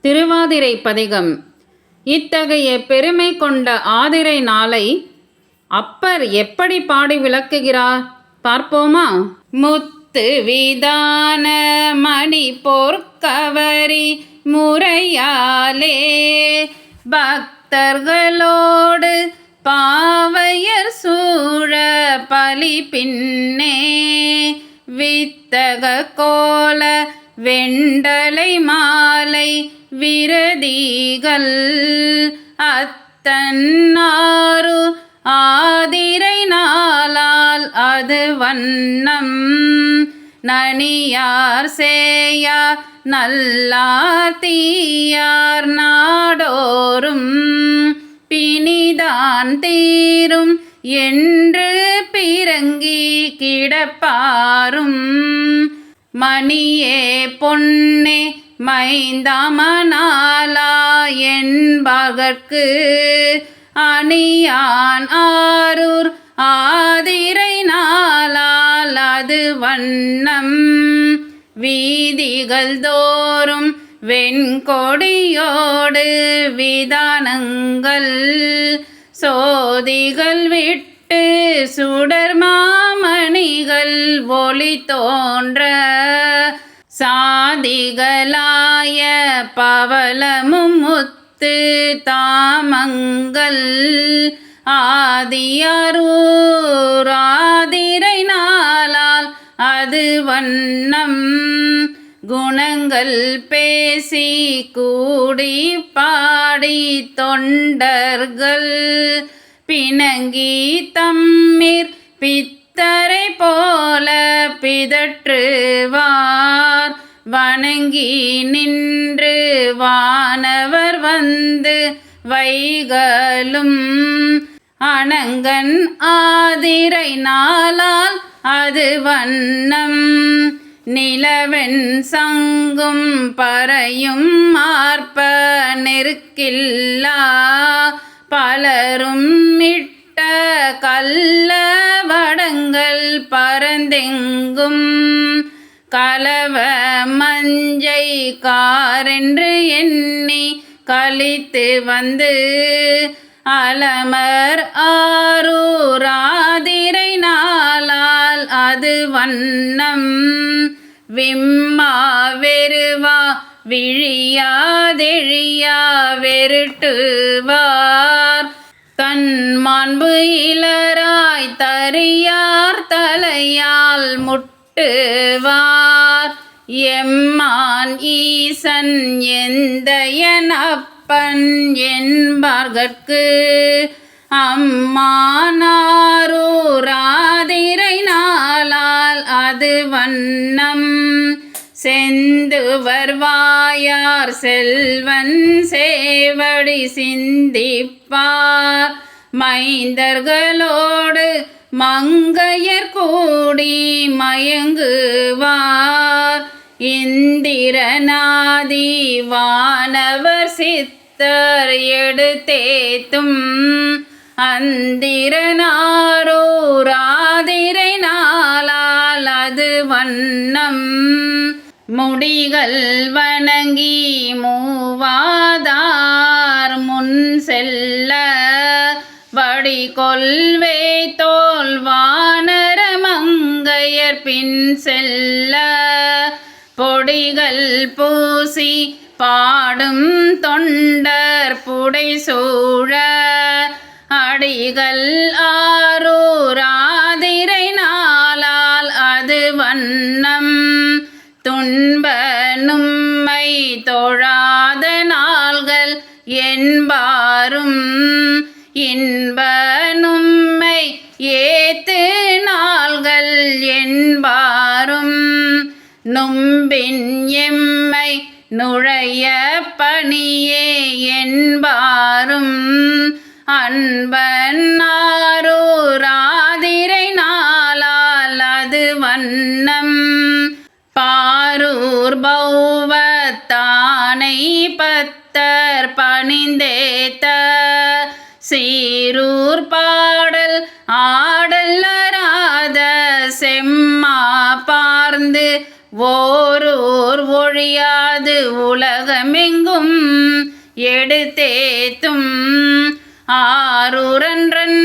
திருவாதிரை பதிகம். இத்தகைய பெருமை கொண்ட ஆதிரை நாளை அப்பர் எப்படி பாடி விளக்குகிறார்? பார்ப்போமா? முத்து விதான மணி போர்க்கவரி முறையாலே பக்தர்களோடு பாவையர் சூழ பலி பின்னே வித்தக கோல வெண்டல விரதிகள். அத்தன்னாரு ஆதிரை நாளால் அது வண்ணம். நனியார் சேயா நல்லார் தீயார் நாடோறும். பிணிதான் தீரும் என்று பிறங்கி கிடப்பாரும். மணியே பொன்னே மைந்தாமனாலா என்பகற்கு அணியான் ஆரூர் ஆதிரை நாளால் அது வண்ணம். வீதிகள் தோறும் வெண்கொடியோடு விதானங்கள். சோதிகள் விட்டு சுடர் மாமணிகள் ஒளி தோன்ற சா ஆதிகளாய பவளமும் முத்து தாமங்கள். ஆதியாரூராதிரை நாளால் அது வண்ணம். குணங்கள் பேசி கூடி பாடி தொண்டர்கள். பிணங்கி தம்மிர் பித்தரை போல பிதற்று வணங்கி நின்று வானவர் வந்து வைகலும். அணங்கன் ஆதிரை நாளால் அது வண்ணம். நிலவெண் சங்கும் பறையும் ஆர்ப்ப நெருக்கில்லா. பலரும் மிட்ட கல்ல வடங்கள் பரந்தெங்கும். கலவ மஞ்சை காரென்று எண்ணி கழித்து வந்து அலமர் ஆரூராதிரை நாளால் அது வண்ணம். விம்மா வெறுவா விழியாதெழியா வெருட்டுவார். கண் மாண்பு இளராய் தறியார் தலையால் முட்டுவார். எம்மான் ஈசன் எந்தையன் அப்பன் என்பார்கட்கு அம்மானாரூராதிரை நாளால் அது வண்ணம். செந்து வருவாயார் செல்வன் சேவடி சிந்திப்பார் மைந்தர்களோடு மங்கையர் கூடி மயங்குவார். இந்திரநாதி வானவர் சித்தர் எடுத்தேத்தும் அந்திரனாரூராதிரை நாளால் அது வண்ணம். முடிகள் வணங்கி மூவாதார் முன் செல்ல வடி கொள்வே தோல் வானர மங்கையர் பின் செல்ல பொடிகள் பூசி பாடும் தொண்டர் புடை சூழ அடிகள் ஆரூராதிரை நாளால் அது வண்ணம். துன்ப நும்மை தொழாத நாள்கள் என்பாரும் இன்ப நும்மை ஏத்து நாள்கள் என்பார் நொம்பின் எம்மை நுழைய பணியே என்பாரும். அன்பன் ஆரூராதிரை நாளால் அது வண்ணம். பாரூர் பௌவத்தானை பத்தர் பணிந்தேத்த. சீரூர் பாடல் ஆ ஓரூர் ஒழியாது உலகமெங்கும் எடுத்தேத்தும் ஆரூரன்றன்